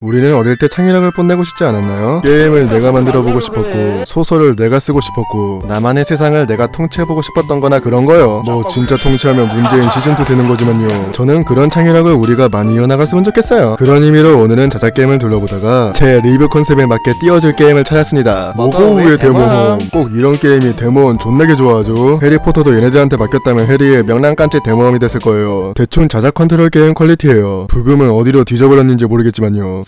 우리는 어릴 때 창의력을 뽐내고 싶지 않았나요? 게임을 내가 만들어보고 싶었고 소설을 내가 쓰고 싶었고 나만의 세상을 내가 통치해보고 싶었던 거나 그런 거요. 뭐 진짜 통치하면 문재인 시즌2 되는 거지만요. 저는 그런 창의력을 우리가 많이 이어나갔으면 좋겠어요. 그런 의미로 오늘은 자작 게임을 둘러보다가 제 리뷰 컨셉에 맞게 띄워줄 게임을 찾았습니다. 모고우의 데모홈 꼭 이런 게임이 데모원 존나게 좋아하죠. 해리포터도 얘네들한테 맡겼다면 해리의 명랑깐치 데모험이 됐을 거예요. 대충 자작 컨트롤 게임 퀄리티예요. 부금은 어디로 뒤져버렸는지 모르겠지만요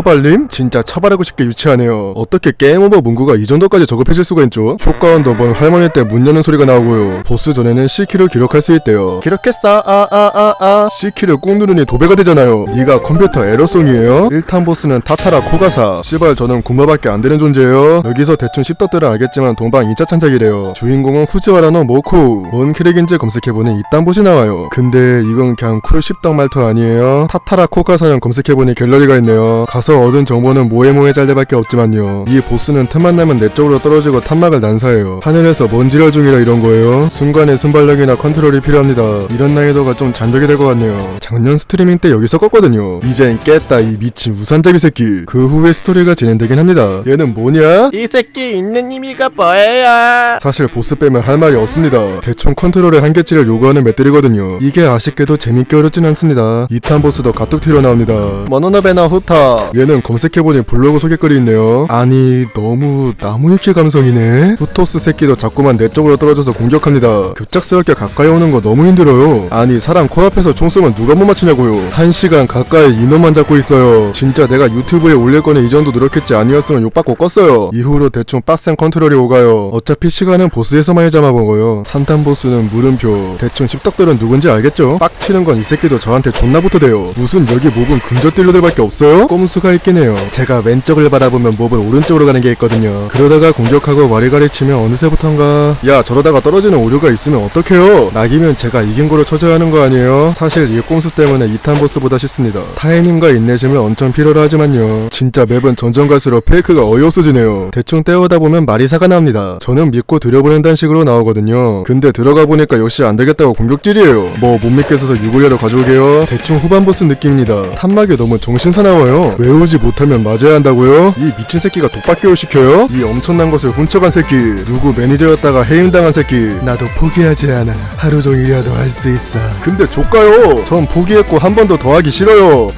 처발님? 진짜 처발하고 싶게 유치하네요. 어떻게 게임 오버 문구가 이 정도까지 저급해질 수가 있죠? 효과원도 뭔 할머니 때 문 여는 소리가 나오고요. 보스 전에는 C키를 기록할 수 있대요. 기록했어? 아, 아, 아, 아. C키를 꾹 누르니 도배가 되잖아요. 니가 컴퓨터 에러송이에요? 1탄 보스는 타타라 코가사. 씨발 저는 군마밖에 안 되는 존재예요. 여기서 대충 씹덕들은 알겠지만 동방 2차 찬작이래요. 주인공은 후지와라노 모코우. 뭔 캐릭인지 검색해보니 이딴 곳이 나와요. 근데 이건 그냥 쿨 씹덕 말투 아니에요? 타타라 코가사형 검색해보니 갤러리가 있네요. 가서 얻은 정보는 모에모에 짤대밖에 없지만요. 이 보스는 틈만 나면 내 쪽으로 떨어지고 탄막을 난사해요. 하늘에서 먼지랄 중이라 이런 거예요. 순간의 순발력이나 컨트롤이 필요합니다. 이런 난이도가 좀 잔적이 될 것 같네요. 작년 스트리밍 때 여기서 껐거든요. 이젠 깼다 이 미친 우산잡이 새끼. 그 후에 스토리가 진행되긴 합니다. 얘는 뭐냐? 이 새끼 있는 의미가 뭐예요? 사실 보스 빼면 할 말이 없습니다. 대충 컨트롤의 한계치를 요구하는 맷들이거든요. 이게 아쉽게도 재밌게 어렵진 않습니다. 2탄 보스도 가뜩 튀어나옵니다. 모노노베너 후터 얘는 검색해보니 블로그 소개글이 있네요. 아니 너무 나무위키 감성이네. 후토스 새끼도 자꾸만 내 쪽으로 떨어져서 공격합니다. 급작스럽게 가까이 오는 거 너무 힘들어요. 아니 사람 코앞에서 총 쏘면 누가 못 맞추냐고요. 한 시간 가까이 이놈만 잡고 있어요. 진짜 내가 유튜브에 올릴 거는 이 정도 노력했지 아니었으면 욕받고 껐어요. 이후로 대충 빡센 컨트롤이 오가요. 어차피 시간은 보스에서 많이 잡아먹어요. 산탄 보스는 물음표. 대충 십덕들은 누군지 알겠죠? 빡치는 건 이 새끼도 저한테 존나 붙어대요. 무슨 여기 몹은 금저딜러들밖에 없어요? 꼼수가 있긴 해요. 제가 왼쪽을 바라보면 몹은 오른쪽으로 가는 게 있거든요. 그러다가 공격하고 와리가리 치면 어느새부턴가 야 저러다가 떨어지는 오류가 있으면 어떡해요? 낙이면 제가 이긴 거로 쳐줘야 하는 거 아니에요? 사실 이 꼼수 때문에 2탄 보스보다 쉽습니다. 타이밍과 인내심을 엄청 필요로 하지만요. 진짜 맵은 점점 갈수록 페이크가 어이없어지네요. 대충 때우다 보면 마리사가 나옵니다. 저는 믿고 들여보낸다는 식으로 나오거든요. 근데 들어가 보니까 역시 안 되겠다고 공격질이에요. 뭐 못 믿겠어서 유골려로 가져오게요. 대충 후반 보스 느낌입니다. 탄막이 너무 정신사나워요. 외 우지 못하면 맞아야 한다고요? 이 미친 새끼가 독박교육 시켜요? 이 엄청난 것을 훔쳐간 새끼. 누구 매니저였다가 해임당한 새끼. 나도 포기하지 않아. 하루 종일이라도 할 수 있어. 근데 조까요. 전 포기했고 한 번 더 더 하기 싫어요.